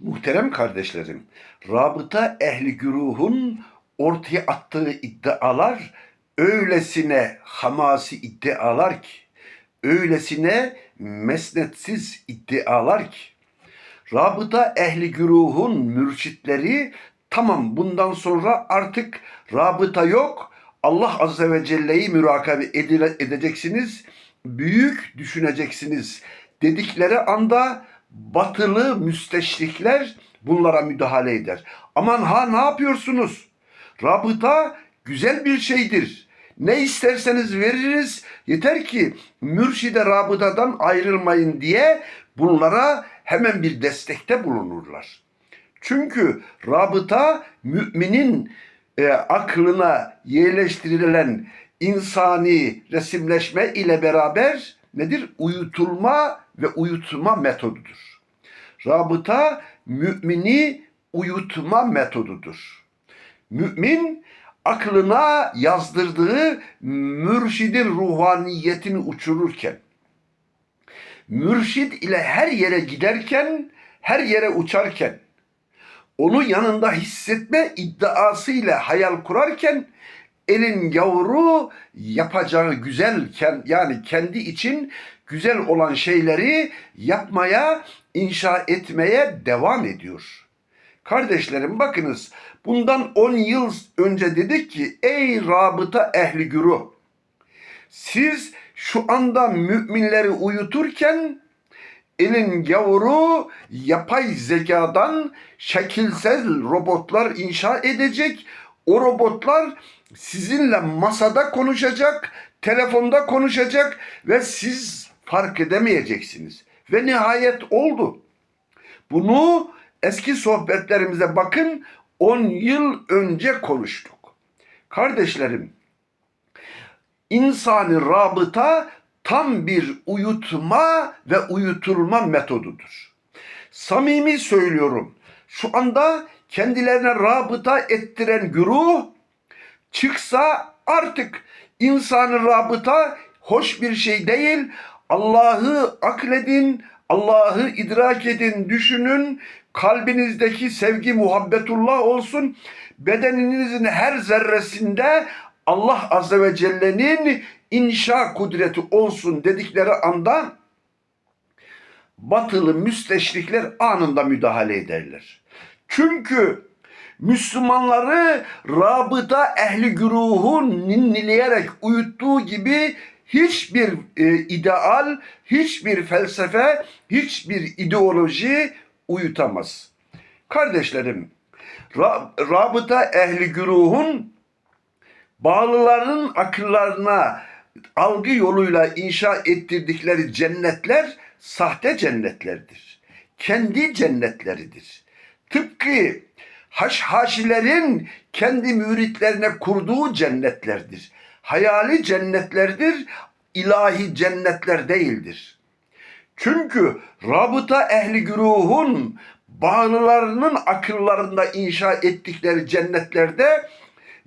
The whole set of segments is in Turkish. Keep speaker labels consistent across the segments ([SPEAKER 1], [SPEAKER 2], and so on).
[SPEAKER 1] Muhterem kardeşlerim, rabıta ehli güruhun ortaya attığı iddialar öylesine hamasi iddialar ki, öylesine mesnetsiz iddialar ki, rabıta ehli güruhun mürşitleri tamam bundan sonra artık rabıta yok, Allah Azze ve Celle'yi mürakabe edeceksiniz, büyük düşüneceksiniz dedikleri anda batılı müsteşrikler bunlara müdahale eder. Aman ha ne yapıyorsunuz? Rabıta güzel bir şeydir. Ne isterseniz veririz. Yeter ki mürşide rabıtadan ayrılmayın diye bunlara hemen bir destekte bulunurlar. Çünkü rabıta müminin e, aklına yerleştirilen insani resimleşme ile beraber nedir? Uyutulma ve uyutma metodudur. Rabıta mümini uyutma metodudur. Mümin aklına yazdırdığı mürşidin ruhaniyetini uçururken, mürşid ile her yere giderken, her yere uçarken, onu yanında hissetme iddiasıyla hayal kurarken elin yavru yapacağı güzelken yani kendi için güzel olan şeyleri yapmaya, inşa etmeye devam ediyor. Kardeşlerim bakınız bundan 10 yıl önce dedik ki ey rabıta ehli güruh siz şu anda müminleri uyuturken elin gavuru yapay zekadan şekilsel robotlar inşa edecek. O robotlar sizinle masada konuşacak, telefonda konuşacak ve siz fark edemeyeceksiniz. Ve nihayet oldu. Bunu eski sohbetlerimize bakın 10 yıl önce konuştuk. Kardeşlerim, insani rabıta tam bir uyutma ve uyutulma metodudur. Samimi söylüyorum. Şu anda kendilerine rabıta ettiren güruh çıksa artık insanı rabıta hoş bir şey değil. Allah'ı akledin, Allah'ı idrak edin, düşünün. Kalbinizdeki sevgi muhabbetullah olsun. Bedeninizin her zerresinde Allah Azze ve Celle'nin inşa kudreti olsun dedikleri anda batılı müsteşrikler anında müdahale ederler. Çünkü Müslümanları rabıta ehli güruhun ninnileyerek uyuttuğu gibi hiçbir e, ideal, hiçbir felsefe, hiçbir ideoloji uyutamaz. Kardeşlerim, ra- rabıta ehli güruhun bağlıların akıllarına algı yoluyla inşa ettirdikleri cennetler sahte cennetlerdir. Kendi cennetleridir. Tıpkı haşhaşilerin kendi müritlerine kurduğu cennetlerdir. Hayali cennetlerdir, ilahi cennetler değildir. Çünkü rabıta ehli güruhun bağlılarının akıllarında inşa ettikleri cennetlerde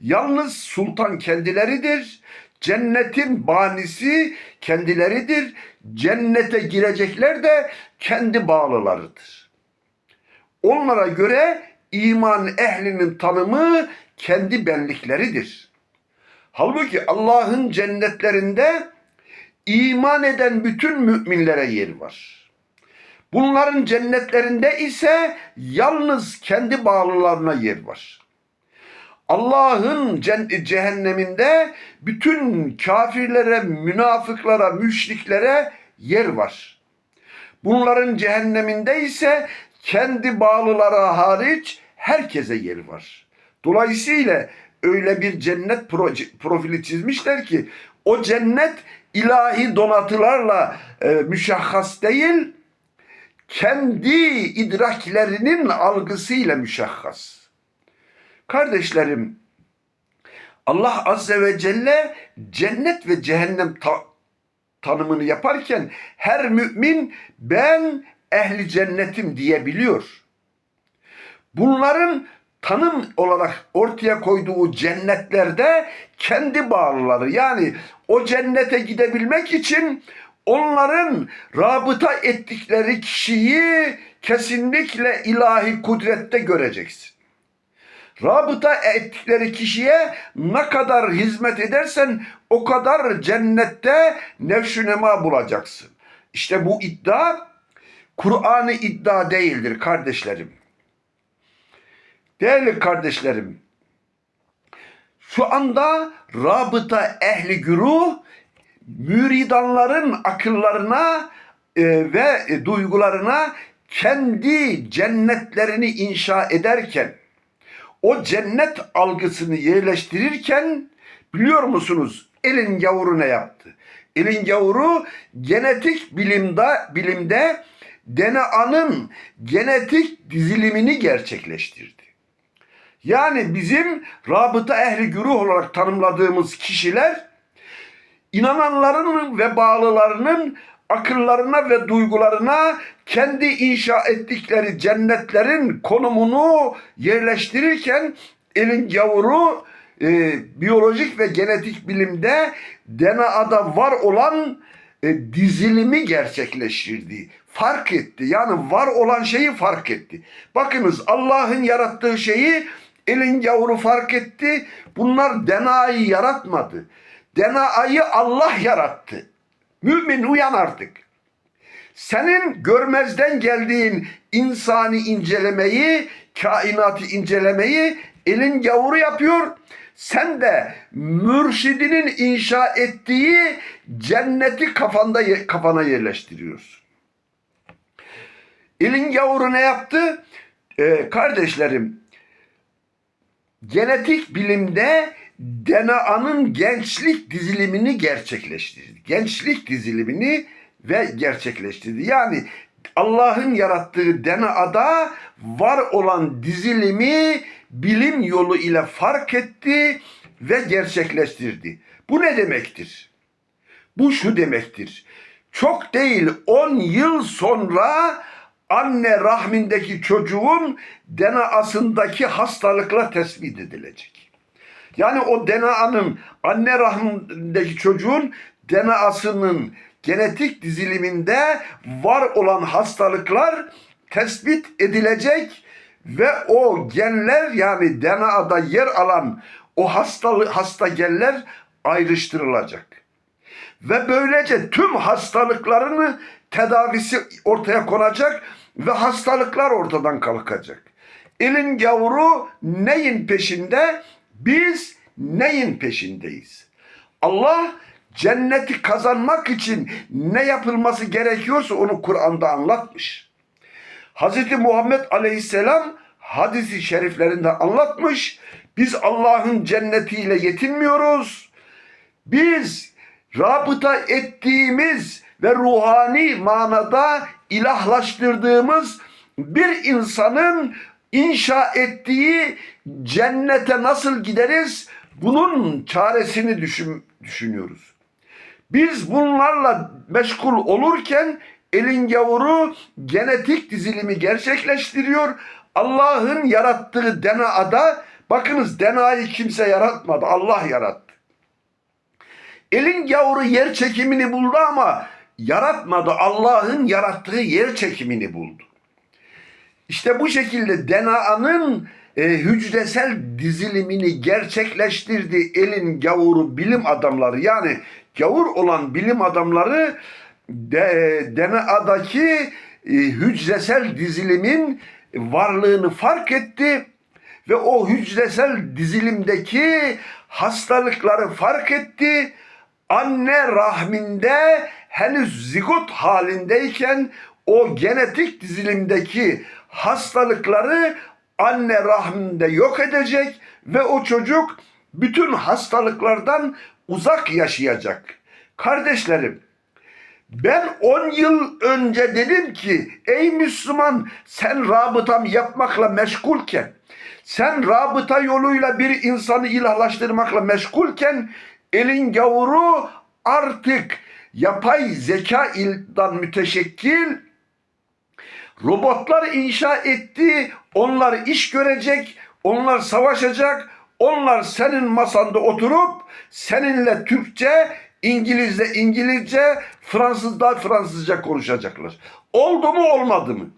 [SPEAKER 1] yalnız sultan kendileridir. Cennetin banisi kendileridir. Cennete girecekler de kendi bağlılarıdır. Onlara göre iman ehlinin tanımı kendi benlikleridir. Halbuki Allah'ın cennetlerinde iman eden bütün müminlere yer var. Bunların cennetlerinde ise yalnız kendi bağlılarına yer var. Allah'ın cehenneminde bütün kafirlere, münafıklara, müşriklere yer var. Bunların cehenneminde ise kendi bağlılara hariç herkese yer var. Dolayısıyla öyle bir cennet profili çizmişler ki o cennet ilahi donatılarla e, müşahhas değil, kendi idraklerinin algısıyla müşahhas. Kardeşlerim, Allah Azze ve Celle cennet ve cehennem ta- tanımını yaparken her mümin ben ehli cennetim diyebiliyor. Bunların tanım olarak ortaya koyduğu cennetlerde kendi bağlıları yani o cennete gidebilmek için onların rabıta ettikleri kişiyi kesinlikle ilahi kudrette göreceksin. Rabıta ettikleri kişiye ne kadar hizmet edersen o kadar cennette nevşünema bulacaksın. İşte bu iddia Kur'an'ı iddia değildir kardeşlerim. Değerli kardeşlerim, şu anda rabıta ehli güruh müridanların akıllarına e, ve duygularına kendi cennetlerini inşa ederken o cennet algısını yerleştirirken biliyor musunuz elin gavuru ne yaptı? Elin gavuru genetik bilimde bilimde DNA'nın genetik dizilimini gerçekleştirdi. Yani bizim rabıta ehli güruh olarak tanımladığımız kişiler inananların ve bağlılarının akıllarına ve duygularına kendi inşa ettikleri cennetlerin konumunu yerleştirirken elin gavuru e, biyolojik ve genetik bilimde DNA'da var olan e, dizilimi gerçekleştirdi. Fark etti. Yani var olan şeyi fark etti. Bakınız Allah'ın yarattığı şeyi elin gavuru fark etti. Bunlar DNA'yı yaratmadı. DNA'yı Allah yarattı. Mümin uyan artık. Senin görmezden geldiğin insani incelemeyi, kainatı incelemeyi elin gavuru yapıyor. Sen de mürşidinin inşa ettiği cenneti kafanda kafana yerleştiriyorsun. Elin gavuru ne yaptı? Ee, kardeşlerim, genetik bilimde DNA'nın gençlik dizilimini gerçekleştirdi. Gençlik dizilimini ve gerçekleştirdi. Yani Allah'ın yarattığı DNA'da var olan dizilimi bilim yolu ile fark etti ve gerçekleştirdi. Bu ne demektir? Bu şu demektir. Çok değil 10 yıl sonra anne rahmindeki çocuğun DNA'sındaki hastalıklar tespit edilecek. Yani o DNA'nın anne rahmindeki çocuğun DNA'sının genetik diziliminde var olan hastalıklar tespit edilecek ve o genler yani DNA'da yer alan o hastalı hasta genler ayrıştırılacak. Ve böylece tüm hastalıklarını tedavisi ortaya konacak ve hastalıklar ortadan kalkacak. Elin gavuru neyin peşinde? Biz neyin peşindeyiz? Allah cenneti kazanmak için ne yapılması gerekiyorsa onu Kur'an'da anlatmış. Hz. Muhammed Aleyhisselam hadisi şeriflerinde anlatmış. Biz Allah'ın cennetiyle yetinmiyoruz. Biz rabıta ettiğimiz ve ruhani manada ilahlaştırdığımız bir insanın inşa ettiği cennete nasıl gideriz? Bunun çaresini düşün, düşünüyoruz. Biz bunlarla meşgul olurken elin gavuru genetik dizilimi gerçekleştiriyor. Allah'ın yarattığı DNA'da bakınız DNA'yı kimse yaratmadı. Allah yarattı. Elin gavuru yer çekimini buldu ama yaratmadı. Allah'ın yarattığı yer çekimini buldu. İşte bu şekilde DNA'nın e, hücresel dizilimini gerçekleştirdi elin gavuru bilim adamları. Yani gavur olan bilim adamları de, DNA'daki e, hücresel dizilimin varlığını fark etti ve o hücresel dizilimdeki hastalıkları fark etti. Anne rahminde henüz zigot halindeyken o genetik dizilimdeki hastalıkları anne rahminde yok edecek ve o çocuk bütün hastalıklardan uzak yaşayacak. Kardeşlerim, ben 10 yıl önce dedim ki ey Müslüman sen rabıtam yapmakla meşgulken sen rabıta yoluyla bir insanı ilahlaştırmakla meşgulken elin gavuru artık yapay zeka ildan müteşekkil robotlar inşa etti. Onlar iş görecek, onlar savaşacak. Onlar senin masanda oturup seninle Türkçe, İngilizce İngilizce, Fransızlar Fransızca konuşacaklar. Oldu mu olmadı mı?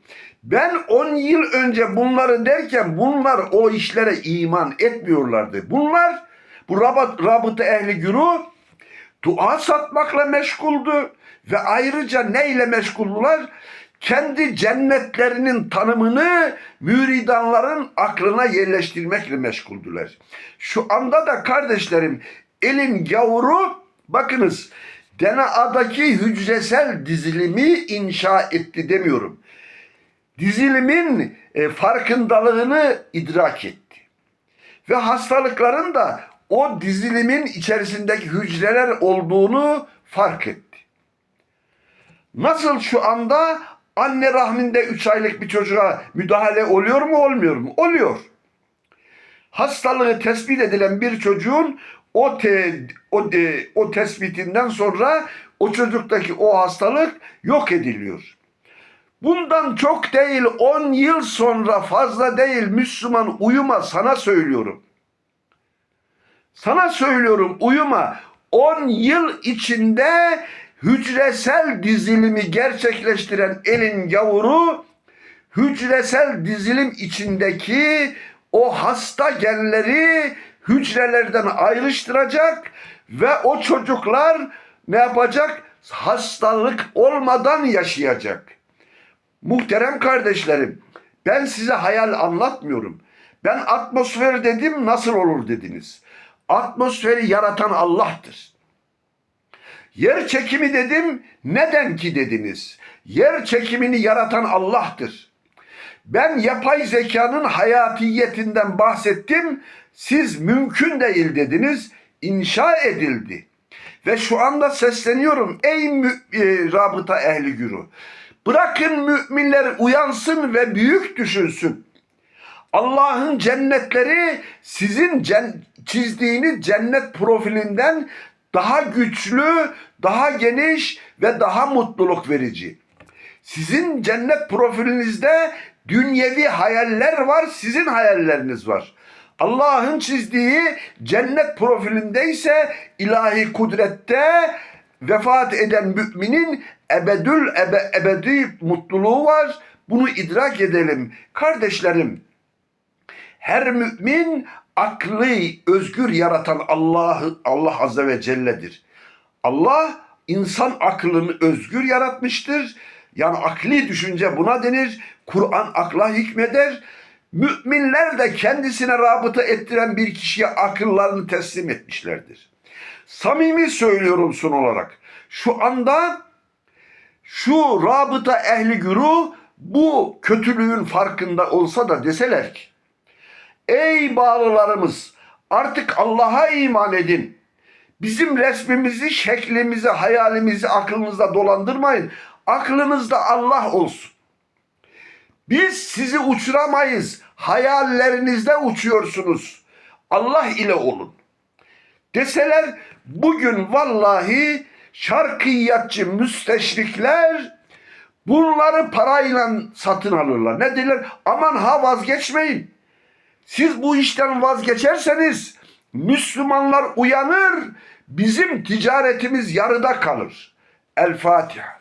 [SPEAKER 1] Ben 10 yıl önce bunları derken bunlar o işlere iman etmiyorlardı. Bunlar bu rabat, rabıta ehli güruh dua satmakla meşguldü ve ayrıca neyle meşguldular? Kendi cennetlerinin tanımını müridanların aklına yerleştirmekle meşguldüler. Şu anda da kardeşlerim elin gavuru bakınız DNA'daki hücresel dizilimi inşa etti demiyorum. Dizilimin e, farkındalığını idrak etti ve hastalıkların da o dizilimin içerisindeki hücreler olduğunu fark etti. Nasıl şu anda anne rahminde 3 aylık bir çocuğa müdahale oluyor mu olmuyor mu? Oluyor. Hastalığı tespit edilen bir çocuğun o te, o, de, o tespitinden sonra o çocuktaki o hastalık yok ediliyor. Bundan çok değil 10 yıl sonra fazla değil Müslüman uyuma sana söylüyorum. Sana söylüyorum uyuma. 10 yıl içinde hücresel dizilimi gerçekleştiren elin gavuru hücresel dizilim içindeki o hasta genleri hücrelerden ayrıştıracak ve o çocuklar ne yapacak? Hastalık olmadan yaşayacak. Muhterem kardeşlerim, ben size hayal anlatmıyorum. Ben atmosfer dedim nasıl olur dediniz. Atmosferi yaratan Allah'tır. Yer çekimi dedim neden ki dediniz. Yer çekimini yaratan Allah'tır. Ben yapay zekanın hayatiyetinden bahsettim. Siz mümkün değil dediniz. İnşa edildi. Ve şu anda sesleniyorum ey mü- e, rabıta ehli güruh. Bırakın müminler uyansın ve büyük düşünsün. Allah'ın cennetleri sizin cen- çizdiğiniz cennet profilinden daha güçlü, daha geniş ve daha mutluluk verici. Sizin cennet profilinizde dünyevi hayaller var, sizin hayalleriniz var. Allah'ın çizdiği cennet profilinde ise ilahi kudrette vefat eden müminin ebedül ebe, ebedi mutluluğu var. Bunu idrak edelim. Kardeşlerim, her mümin aklı özgür yaratan Allah Allah Azze ve Celle'dir. Allah insan aklını özgür yaratmıştır. Yani akli düşünce buna denir. Kur'an akla hükmeder. Müminler de kendisine rabıta ettiren bir kişiye akıllarını teslim etmişlerdir. Samimi söylüyorum son olarak. Şu anda şu rabıta ehli güruh bu kötülüğün farkında olsa da deseler ki Ey bağlılarımız artık Allah'a iman edin. Bizim resmimizi, şeklimizi, hayalimizi aklınızda dolandırmayın. Aklınızda Allah olsun. Biz sizi uçuramayız. Hayallerinizde uçuyorsunuz. Allah ile olun. Deseler bugün vallahi şarkiyatçı müsteşrikler bunları parayla satın alırlar. Ne derler? Aman ha vazgeçmeyin. Siz bu işten vazgeçerseniz Müslümanlar uyanır, bizim ticaretimiz yarıda kalır. El Fatiha.